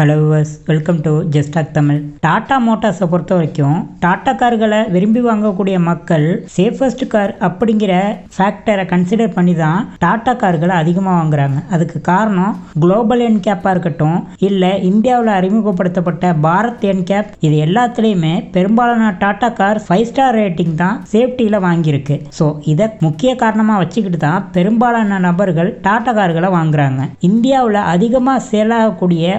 Hello was welcome to JusTalk Tamil Tata மோட்டார்ஸை பொறுத்த வரைக்கும் டாடா கார்களை விரும்பி வாங்கக்கூடிய மக்கள் சேஃபஸ்ட் கார் அப்படிங்கிற ஃபேக்டரை கன்சிடர் பண்ணி தான் டாடா கார்களை அதிகமாக வாங்குறாங்க. அதுக்கு காரணம் குளோபல் என் கேப்பாக இருக்கட்டும் இல்லை இந்தியாவில் அறிமுகப்படுத்தப்பட்ட பாரத் என் கேப் இது எல்லாத்துலேயுமே பெரும்பாலான Tata car five star rating தான் சேஃப்டியில் வாங்கியிருக்கு. ஸோ இதை முக்கிய காரணமாக வச்சுக்கிட்டு தான் பெரும்பாலான நபர்கள் டாடா கார்களை வாங்குறாங்க. இந்தியாவில் அதிகமாக சேல் ஆகக்கூடிய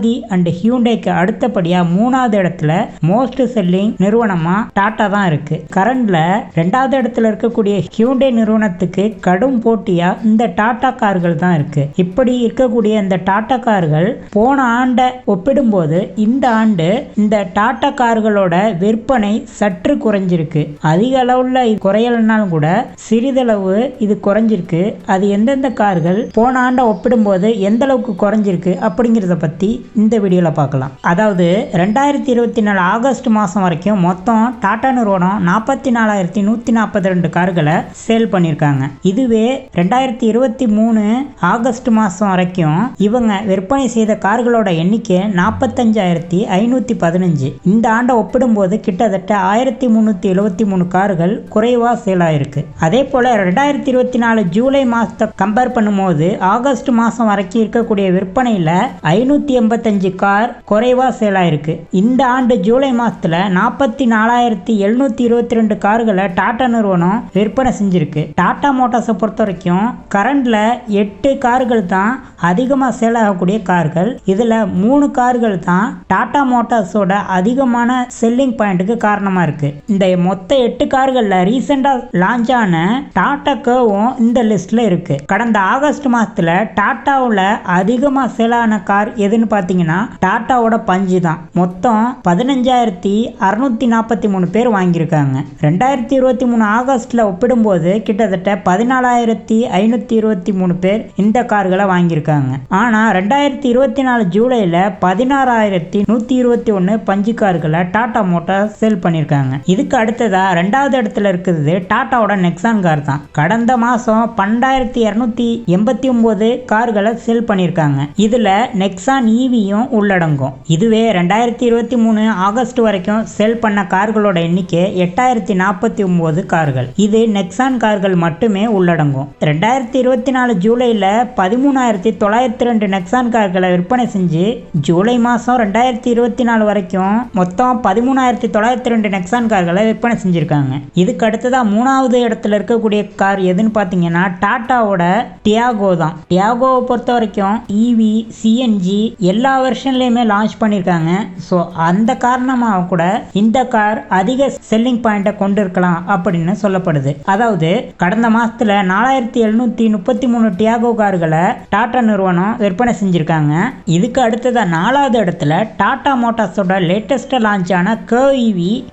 மாருதி அண்ட் ஹியூண்டைக்கு அடுத்தபடியாக மூணாவது இடத்துல மோஸ்ட் செல்லிங் நிறுவனமாக டாட்டா தான் இருக்குது கரண்டில் ரெண்டாவது இடத்துல இருக்கக்கூடிய ஹியூண்டே நிறுவனத்துக்கு கடும் போட்டியாக இந்த டாட்டா கார்கள் தான் இருக்குது இப்படி இருக்கக்கூடிய இந்த டாட்டா கார்கள் போன ஆண்டை ஒப்பிடும்போது இந்த ஆண்டு இந்த டாட்டா கார்களோட விற்பனை சற்று குறைஞ்சிருக்கு. அதிக அளவில் இது குறையலனாலும் கூட சிறிதளவு இது குறைஞ்சிருக்கு. அது எந்தெந்த கார்கள் போன ஆண்டை ஒப்பிடும்போது எந்த அளவுக்கு குறைஞ்சிருக்கு அப்படிங்கிறத பற்றி இந்த வீடியோவில் பார்க்கலாம். அதாவது ரெண்டாயிரத்தி இருபத்தி நாலு ஆகஸ்ட் மாதம் வரைக்கும் மொத்தம் டாடா நிறுவனம் நாற்பத்தி நாலாயிரத்தி நூற்றி நாற்பத்தி ரெண்டு கார்களை சேல் பண்ணியிருக்காங்க. இதுவே ரெண்டாயிரத்தி இருபத்தி மூணு ஆகஸ்ட் மாதம் வரைக்கும் இவங்க விற்பனை செய்த கார்களோட எண்ணிக்கை நாற்பத்தஞ்சாயிரத்தி ஐநூற்றி பதினஞ்சு. இந்த ஆண்டை ஒப்பிடும்போது கிட்டத்தட்ட ஆயிரத்தி முந்நூற்றி எழுபத்தி மூணு கார்கள் குறைவாக சேல் ஆயிருக்கு. அதே போல் ரெண்டாயிரத்தி இருபத்தி நாலு ஜூலை மாதத்தை கம்பேர் பண்ணும்போது ஆகஸ்ட் மாதம் வரைக்கும் இருக்கக்கூடிய விற்பனையில் ஐநூற்றி எண்பத்தஞ்சு கார் குறைவாக சேல் ஆயிருக்கு. இந்த ஆண்டு ஜூலை மாதத்தில் நாற்பத்தி நாலாயிரத்தி எழுநூற்றி இருபத்தி ரெண்டு கார்களை டாடா நிறுவனம் விற்பனை செஞ்சிருக்கு. டாடா மோட்டார்ஸை பொறுத்த வரைக்கும் கரண்டில் எட்டு கார்கள் தான் அதிகமாக சேல் ஆகக்கூடிய கார்கள். இதில் மூணு கார்கள் தான் டாடா மோட்டார்ஸோட அதிகமான செல்லிங் பாயிண்ட்டுக்கு காரணமாக இருக்குது இந்த மொத்த எட்டு கார்களில் ரீசெண்டாக லான்ச் ஆன டாடா கேவும் இந்த லிஸ்ட்டில் இருக்குது கடந்த ஆகஸ்ட் மாதத்தில் டாட்டாவில் அதிகமாக சேலான கார் எதுன்னு பார்த்தீங்கன்னா டாட்டாவோட பஞ்சு தான். மொத்தம் பதினஞ்சாயிரத்தி அறுநூத்தி நாற்பத்தி மூணு பேர் வாங்கியிருக்காங்க. ரெண்டாயிரத்தி இருபத்தி மூணு ஆகஸ்ட்ல ஒப்பிடும்போது கிட்டத்தட்ட பதினாலாயிரத்தி ஐநூத்தி இருபத்தி மூணு பேர் இந்த கார்களை வாங்கியிருக்காங்க. ஆனா ரெண்டாயிரத்தி இருபத்தி நாலு ஜூலைல பதினாறாயிரத்தி நூத்தி இருபத்தி ஒன்று பஞ்சு கார்களை டாடா மோட்டார் சேல் பண்ணியிருக்காங்க. இதுக்கு அடுத்ததா ரெண்டாவது இடத்துல இருக்குது டாட்டாவோட நெக்ஸான் கார் தான். கடந்த மாசம் பன்னெண்டாயிரத்தி இரநூத்தி எண்பத்தி ஒன்பது கார்களை சேல் பண்ணியிருக்காங்க. இதுல நெக்ஸான் டிவியும் உள்ளடங்கும். இதுவே ரெண்டாயிரத்தி இருபத்தி மூணு ஆகஸ்ட் வரைக்கும் செல் பண்ண கார்களோட எண்ணிக்கை எட்டாயிரத்தி நாற்பத்தி ஒம்பது கார்கள். இது நெக்ஸான் கார்கள் மட்டுமே உள்ளடங்கும். ரெண்டாயிரத்தி இருபத்தி நாலு ஜூலையில் பதிமூணாயிரத்தி தொள்ளாயிரத்தி ரெண்டு நெக்ஸான் கார்களை விற்பனை செஞ்சு ஜூலை மாதம் ரெண்டாயிரத்தி இருபத்தி நாலு வரைக்கும் மொத்தம் பதிமூணாயிரத்தி தொள்ளாயிரத்தி ரெண்டு நெக்ஸான் கார்களை விற்பனை செஞ்சுருக்காங்க. இதுக்கு அடுத்ததாக மூணாவது இடத்துல இருக்கக்கூடிய கார் எதுன்னு பார்த்தீங்கன்னா டாட்டாவோட டியாகோ தான். டியாகோவை பொறுத்த வரைக்கும் இவி சிஎன்ஜி எல் எல்லா வெர்ஷன்லேயுமே லான்ச் பண்ணியிருக்காங்க ஸோ அந்த காரணமாக கூட இந்த கார் அதிக செல்லிங் பாயிண்ட்டை கொண்டு இருக்கலாம் அப்படின்னு சொல்லப்படுது. அதாவது கடந்த மாதத்தில் நாலாயிரத்தி எழுநூற்றி முப்பத்தி மூணு டியாகோ கார்களை டாடா நிறுவனம் விற்பனை செஞ்சுருக்காங்க. இதுக்கு அடுத்ததாக நாலாவது இடத்துல டாடா மோட்டார்ஸோட லேட்டஸ்ட்டாக லான்ச் ஆன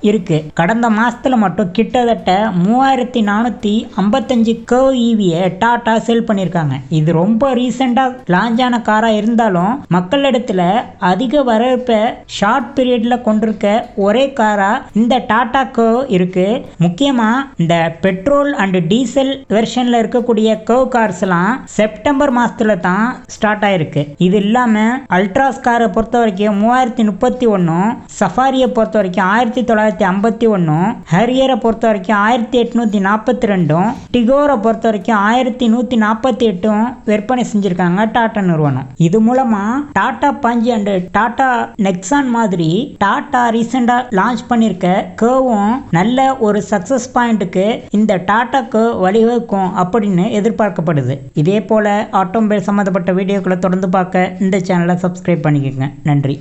இருக்குது கடந்த மாதத்தில் மட்டும் கிட்டத்தட்ட மூவாயிரத்தி நானூற்றி ஐம்பத்தஞ்சு கேஇவியை டாட்டா டாடா செல் பண்ணியிருக்காங்க இது ரொம்ப ரீசெண்டாக லான்ச் ஆன காராக இருந்தாலும் நிமிடத்தில் அதிக வரவேற்பை ஷார்ட் பீரியடில் கொண்டிருக்க ஒரே காராக இந்த டாடா கோ இருக்கு. முக்கியமாக இந்த பெட்ரோல் அண்ட் டீசல் வெர்ஷனில் இருக்கக்கூடிய கர்வ் கார்ஸ்லாம் செப்டம்பர் மாதத்துல தான் ஸ்டார்ட் ஆயிருக்கு. இது இல்லாமல் அல்ட்ராஸ் காரை பொறுத்த வரைக்கும் மூவாயிரத்தி முப்பத்தி ஒன்றும் சஃபாரியை பொறுத்த வரைக்கும் ஆயிரத்தி தொள்ளாயிரத்தி ஐம்பத்தி ஒன்றும் ஹரியரை பொறுத்த வரைக்கும் ஆயிரத்தி எட்நூத்தி நாற்பத்தி ரெண்டும் டிகோரை பொறுத்த வரைக்கும் ஆயிரத்தி நூற்றி நாற்பத்தி எட்டும் விற்பனை செஞ்சுருக்காங்க டாடா நிறுவனம். இது மூலமாக Tata Punch and Tata Nexon மாதிரி டாடா ரீசெண்டாக லான்ச் பண்ணியிருக்க கேவும் நல்ல ஒரு சக்ஸஸ் பாயிண்ட்டுக்கு இந்த டாடா கேவ் வழிவகுக்கும் அப்படின்னு எதிர்பார்க்கப்படுது. இதே போல் ஆட்டோமொபைல் சம்மந்தப்பட்ட வீடியோக்களை தொடர்ந்து பார்க்க இந்த சேனலை சப்ஸ்கிரைப் பண்ணிக்கோங்க. நன்றி.